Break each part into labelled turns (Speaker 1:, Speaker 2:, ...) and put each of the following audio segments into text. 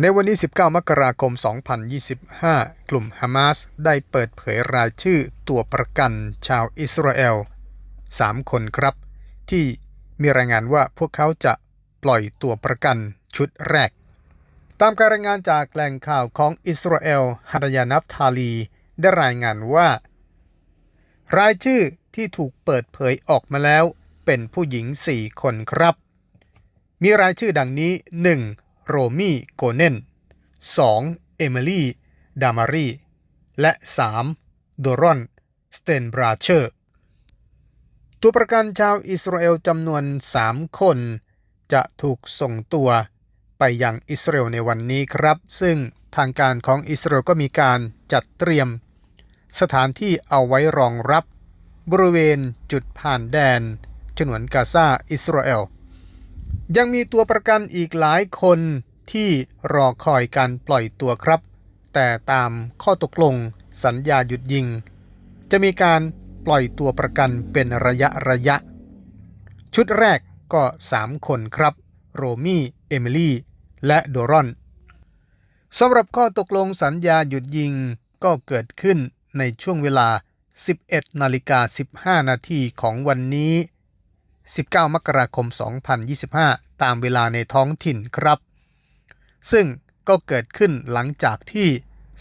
Speaker 1: ในวันนี้ 19 มกราคม 2025 กลุ่มฮามาสได้เปิดเผยรายชื่อตัวประกันชาวอิสราเอล 3 คนครับ ที่มีรายงานว่าพวกเขาจะปล่อยตัวประกันชุดแรก ตามการรายงานจากแหล่งข่าวของอิสราเอลฮารยานับทาลี ได้รายงานว่า รายชื่อที่ถูกเปิดเผยออกมาแล้วเป็นผู้หญิง 4 คนครับ มีรายชื่อดังนี้ 1. โรมี่โกเนน 2. เอมิลี่ดามารีและ 3. โดรอนสเตนบราเชอร์ตัวประกันชาวอิสราเอลจำนวน 3 คน จะถูกส่งตัวไปยังอิสราเอลในวันนี้ครับ ซึ่งทางการของอิสราเอลก็มีการจัดเตรียม สถานที่เอาไว้รองรับบริเวณจุดผ่านแดนฉนวนกาซาอิสราเอล ยังมีตัวประกันอีกหลายคนที่รอคอยการปล่อยตัวครับ แต่ตามข้อตกลงสัญญาหยุดยิง จะมีการปล่อยตัวประกันเป็นระยะระยะ ชุดแรกก็ 3 คนครับ โรมี่ เอมิลี่ และโดรอนสำหรับข้อตกลงสัญญาหยุดยิงก็เกิดขึ้นในช่วงเวลา 11 นาฬิกา 15 นาทีของวันนี้ 19 มกราคม 2025 ตามเวลาในท้องถิ่นครับ ซึ่งก็เกิดขึ้นหลังจากที่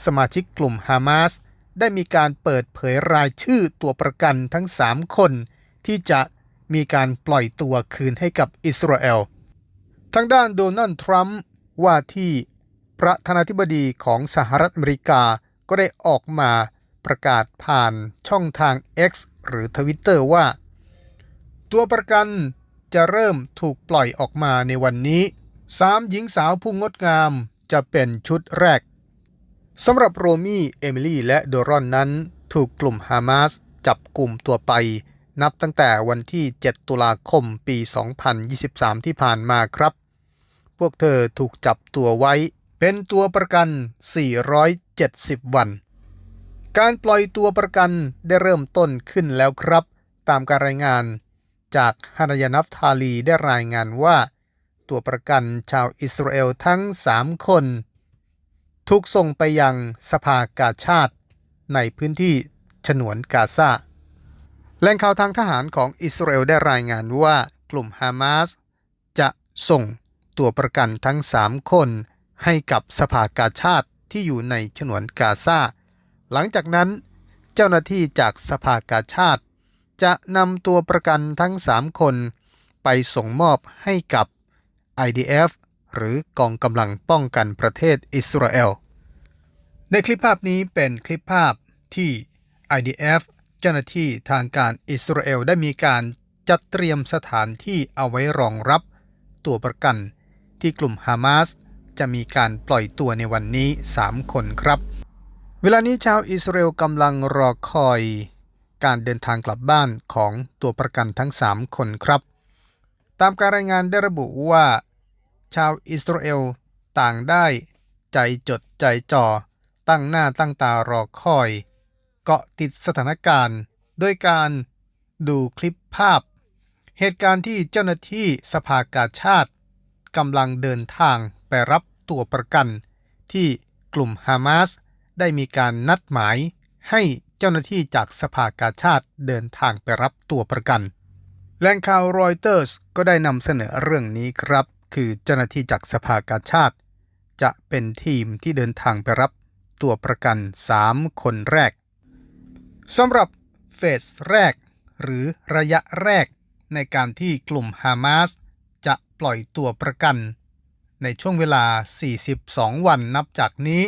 Speaker 1: สมาชิกกลุ่มฮามาสได้มีการเปิดเผยรายชื่อตัวประกันทั้ง 3 คน ที่จะมีการปล่อยตัวคืนให้กับอิสราเอล ทางด้านโดนัลด์ทรัมป์ว่าที่ประธานาธิบดีของสหรัฐอเมริกาก็ได้ออกมาประกาศผ่านช่องทาง X หรือทวิตเตอร์ว่า ตัวประกันจะเริ่มถูกปล่อยออกมาในวันนี้สามหญิงสาวผู้งดงามจะเป็นชุดแรกสำหรับโรมี่ เอมิลี่ และโดรอนนั้น ถูกกลุ่มฮามาสจับกลุ่มตัวไป นับตั้งแต่วันที่ 7 ตุลาคมปี 2023 ที่ผ่านมาครับ พวกเธอถูกจับตัวไว้ เป็นตัวประกัน 470 วัน การปล่อยตัวประกันได้เริ่มต้นขึ้นแล้วครับ ตามการรายงาน จากฮานายนับทาลีได้รายงานว่า ตัวประกันชาวอิสราเอลทั้ง3คน ถูกส่งไปยังสภากาชาติในพื้นที่ฉนวนกาซาแหล่งข่าวทางทหารของอิสราเอลได้รายงานว่ากลุ่มฮามาสจะส่งตัวประกันทั้ง3คนให้กับสภากาชาติที่อยู่ในฉนวนกาซาหลังจากนั้น เจ้าหน้าที่จากสภากาชาติ จะนำตัวประกันทั้ง 3 คนไปส่งมอบให้กับ IDF หรือกองกำลังป้องกันประเทศอิสราเอล ในคลิปภาพนี้เป็นคลิปภาพที่ IDF เจ้าหน้าที่ทางการอิสราเอลได้มีการจัดเตรียมสถานที่เอาไว้รองรับตัวประกัน ที่กลุ่มฮามาสจะมีการปล่อยตัวในวันนี้ 3 คนครับ เวลานี้ชาวอิสราเอลกำลังรอคอย การเดินทางกลับบ้านของตัวประกันทั้ง 3 คนครับ ตามการรายงานได้ระบุว่า ชาวอิสราเอลต่างได้ ใจจดใจจ่อ ตั้งหน้าตั้งตารอคอย เกาะติดสถานการณ์โดยการดูคลิปภาพ เหตุการณ์ที่เจ้าหน้าที่สภากาชาติกำลังเดินทางไปรับตัวประกัน ที่กลุ่มฮามาสได้มีการนัดหมายให้เจ้าหน้าที่จากสภากาชาติเดินทางไปรับตัวประกันแหล่งข่าวรอยเตอร์สก็ได้นำเสนอเรื่องนี้ครับ คือเจ้าหน้าที่จากสภากาชาติ จะเป็นทีมที่เดินทางไปรับตัวประกัน 3 คนแรกสำหรับเฟสแรก หรือระยะแรก ในการที่กลุ่มฮามาสจะปล่อยตัวประกัน ในช่วงเวลา 42 วันนับจากนี้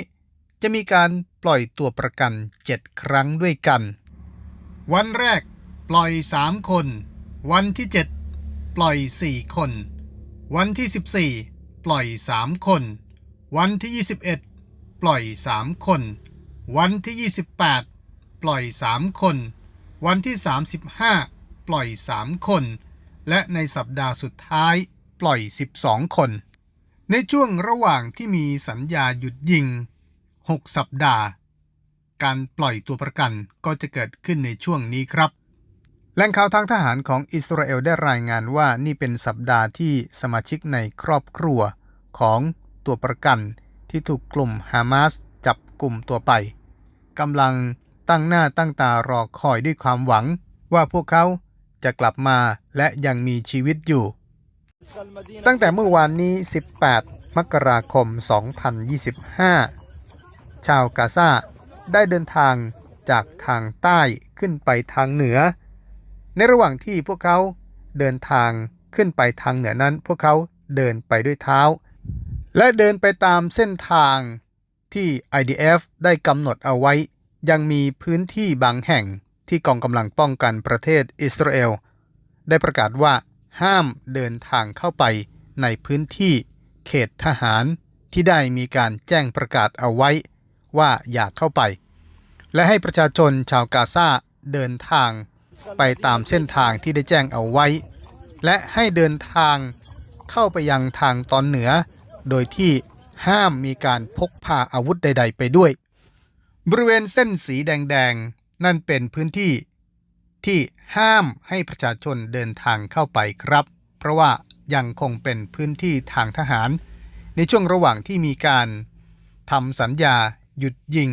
Speaker 1: จะมีการ ล่อยตัวประกัน 7 ครั้งด้วยกัน วันแรก ปล่อย 3 คน วันที่ 7 ปล่อย 4 คน วันที่ 14 ปล่อย 3 คน วันที่ 21 ปล่อย 3 คน วันที่ 28 ปล่อย 3 คน วันที่ 35 ปล่อย 3 คน และในสัปดาห์สุดท้าย ปล่อย 12 คนในช่วงระหว่างที่มีสัญญาหยุดยิง 6 สัปดาห์ การปล่อยตัวประกันก็จะเกิดขึ้นในช่วงนี้ครับแหล่งข่าวทางทหารของอิสราเอลได้รายงานว่านี่เป็นสัปดาห์ที่สมาชิกในครอบครัวของตัวประกันที่ถูกกลุ่มฮามาสจับกลุ่มตัวไปกำลังตั้งหน้าตั้งตารอคอยด้วยความหวัง ว่าพวกเขาจะกลับมาและยังมีชีวิตอยู่ ตั้งแต่เมื่อวานนี้ 18 มกราคม 2025 ชาวกาซาได้เดินทางจากทางใต้ขึ้นไปทางเหนือ ในระหว่างที่พวกเขาเดินทางขึ้นไปทางเหนือนั้น พวกเขาเดินไปด้วยเท้า และเดินไปตามเส้นทางที่ IDF ได้กำหนดเอาไว้ ยังมีพื้นที่บางแห่งที่กองกำลังป้องกันประเทศอิสราเอลได้ประกาศว่าห้ามเดินทางเข้าไปในพื้นที่เขตทหารที่ได้มีการแจ้งประกาศเอาไว้ ว่าอย่าเข้าไป และให้ประชาชนชาวกาซาเดินทางไปตามเส้นทางที่ได้แจ้งเอาไว้ และให้เดินทางเข้าไปยังทางตอนเหนือ โดยที่ห้ามมีการพกพาอาวุธใด ๆ ไปด้วย บริเวณเส้นสีแดง ๆ นั่นเป็นพื้นที่ที่ห้ามให้ประชาชนเดินทางเข้าไปครับ เพราะว่ายังคงเป็นพื้นที่ทางทหาร ในช่วงระหว่างที่มีการทำสัญญา หยุดยิง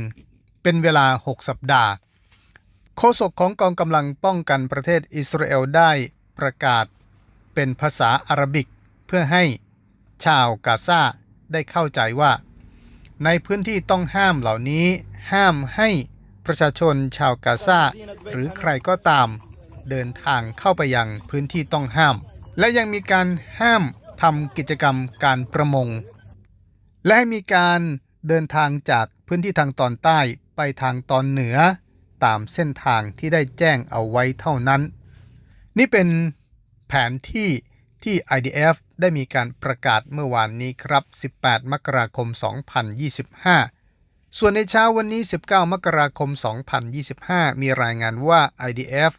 Speaker 1: เป็นเวลา 6 สัปดาห์ โฆษกของกองกำลังป้องกันประเทศอิสราเอลได้ประกาศเป็นภาษาอาหรับิกเพื่อให้ชาวกาซาได้เข้าใจว่า ในพื้นที่ต้องห้ามเหล่านี้ห้ามให้ประชาชนชาวกาซาหรือใครก็ตามเดินทางเข้าไปยังพื้นที่ต้องห้าม และยังมีการห้ามทำกิจกรรมการประมง และให้มีการเดินทางจาก พื้นที่ทางตอนใต้ไปทางตอนเหนือ ตามเส้นทางที่ได้แจ้งเอาไว้เท่านั้น นี่เป็นแผนที่ที่ IDF ได้มีการประกาศเมื่อวานนี้ครับ 18 มกราคม 2025 ส่วนในเช้าวันนี้ 19 มกราคม 2025 มีรายงานว่า IDF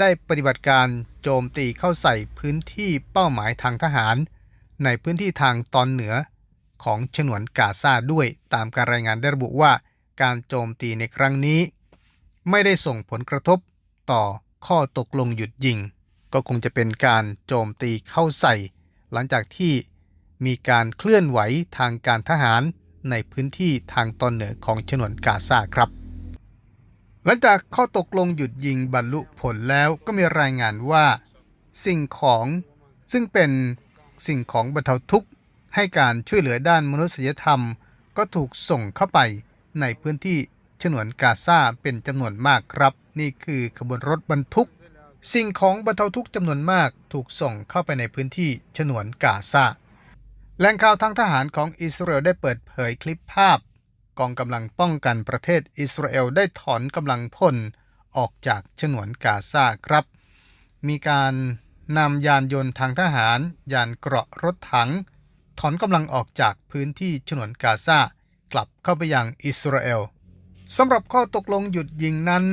Speaker 1: ได้ปฏิบัติการโจมตีเข้าใส่พื้นที่เป้าหมายทางทหาร ในพื้นที่ทางตอนเหนือ ของฉนวนกาซาด้วย ตามการรายงานได้ระบุว่า การโจมตีในครั้งนี้ ไม่ได้ส่งผลกระทบต่อข้อตกลงหยุดยิง ก็คงจะเป็นการโจมตีเข้าใส่ หลังจากที่มีการเคลื่อนไหวทางการทหารในพื้นที่ทางตอนเหนือของฉนวนกาซาครับ หลังจากข้อตกลงหยุดยิงบรรลุผลแล้วก็มีรายงานว่า สิ่งของซึ่งเป็นสิ่งของบรรเทาทุกข์ ให้การช่วยเหลือด้านมนุษยธรรม ก็ถูกส่งเข้าไปในพื้นที่ฉนวนกาซาเป็นจำนวนมากครับ นี่คือขบวนรถบรรทุก สิ่งของบรรเทาทุกข์จำนวนมากถูกส่งเข้าไปในพื้นที่ฉนวนกาซาแหล่งข่าวทางทหารของอิสราเอลได้เปิดเผยคลิปภาพ กองกำลังป้องกันประเทศอิสราเอลได้ถอนกำลังพลออกจากฉนวนกาซาครับ มีการนำยานยนต์ทางทหาร ยานเกราะรถถัง ถอนกำลังออกจากพื้นที่ฉนวนกาซากลับเข้าไปยังอิสราเอลสำหรับข้อตกลงหยุดยิงนั้น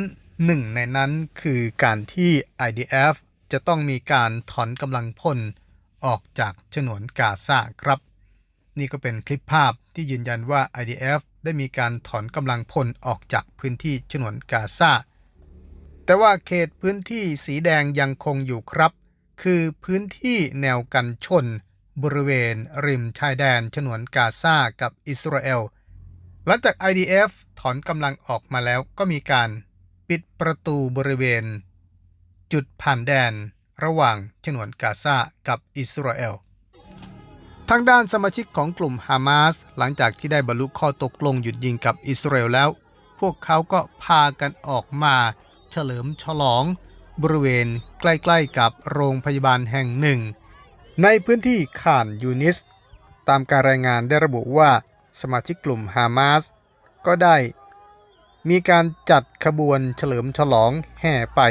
Speaker 1: หนึ่งในนั้นคือการที่ IDF จะต้องมีการถอนกำลังพลออกจากฉนวนกาซาครับ นี่ก็เป็นคลิปภาพที่ยืนยันว่า IDF ได้มีการถอนกำลังพลออกจากพื้นที่ฉนวนกาซาแต่ว่าเขตพื้นที่สีแดงยังคงอยู่ครับ คือพื้นที่แนวกันชน บริเวณริมชายแดนฉนวนกาซากับอิสราเอล หลังจาก IDF ถอนกำลังออกมาแล้วก็มีการปิดประตูบริเวณ จุดผ่านแดนระหว่างฉนวนกาซากับอิสราเอลทางด้านสมาชิกของกลุ่มฮามาสหลังจากที่ได้บรรลุข้อตกลงหยุดยิงกับอิสราเอลแล้ว พวกเขาก็พากันออกมาเฉลิมฉลอง บริเวณใกล้ ๆ กับโรงพยาบาลแห่งหนึ่ง ในพื้นที่ข่านยูนิส ตามการรายงานได้ระบุว่าสมาชิกกลุ่มฮามาสก็ได้ มีการจัดขบวนเฉลิมฉลองแห่ไป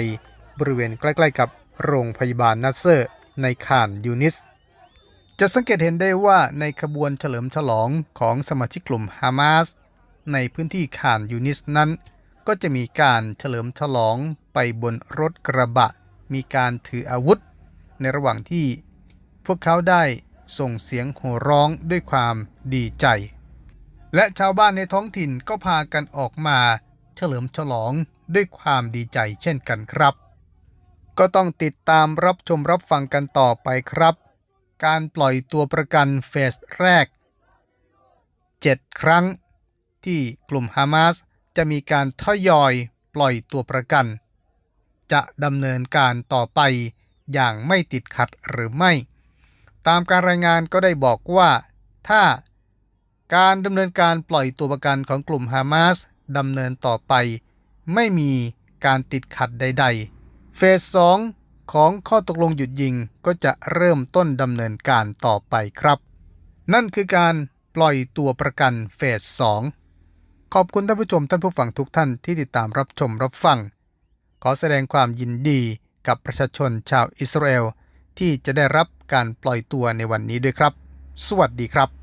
Speaker 1: บริเวณใกล้ๆกับโรงพยาบาลนัสเซอร์ในข่านยูนิส จะสังเกตเห็นได้ว่าในขบวนเฉลิมฉลองของสมาชิกกลุ่มฮามาสในพื้นที่ข่านยูนิสนั้น ก็จะมีการเฉลิมฉลองไปบนรถกระบะ มีการถืออาวุธ ในระหว่างที่ พวกเขาได้ส่งเสียงโห่ร้องด้วยความดีใจ และชาวบ้านในท้องถิ่นก็พากันออกมาเฉลิมฉลองด้วยความดีใจเช่นกันครับ ก็ต้องติดตามรับชมรับฟังกันต่อไปครับ การปล่อยตัวประกันเฟสแรก 7 ครั้ง ที่กลุ่มฮามาสจะมีการทยอยปล่อยตัวประกัน จะดำเนินการต่อไปอย่างไม่ติดขัดหรือไม่ ตามการรายงานก็ได้บอกว่า ถ้าการดำเนินการปล่อยตัวประกันของกลุ่มฮามาสดำเนินต่อไป ไม่มีการติดขัดใด ๆ เฟส 2 ของข้อตกลงหยุดยิงก็จะเริ่มต้นดำเนินการต่อไปครับ นั่นคือการปล่อยตัวประกันเฟส 2 ขอบคุณท่านผู้ชมท่านผู้ฟังทุกท่านที่ติดตามรับชมรับฟัง ขอแสดงความยินดีกับประชาชนชาวอิสราเอล ที่จะได้รับการปล่อยตัวในวันนี้ด้วยครับ สวัสดีครับ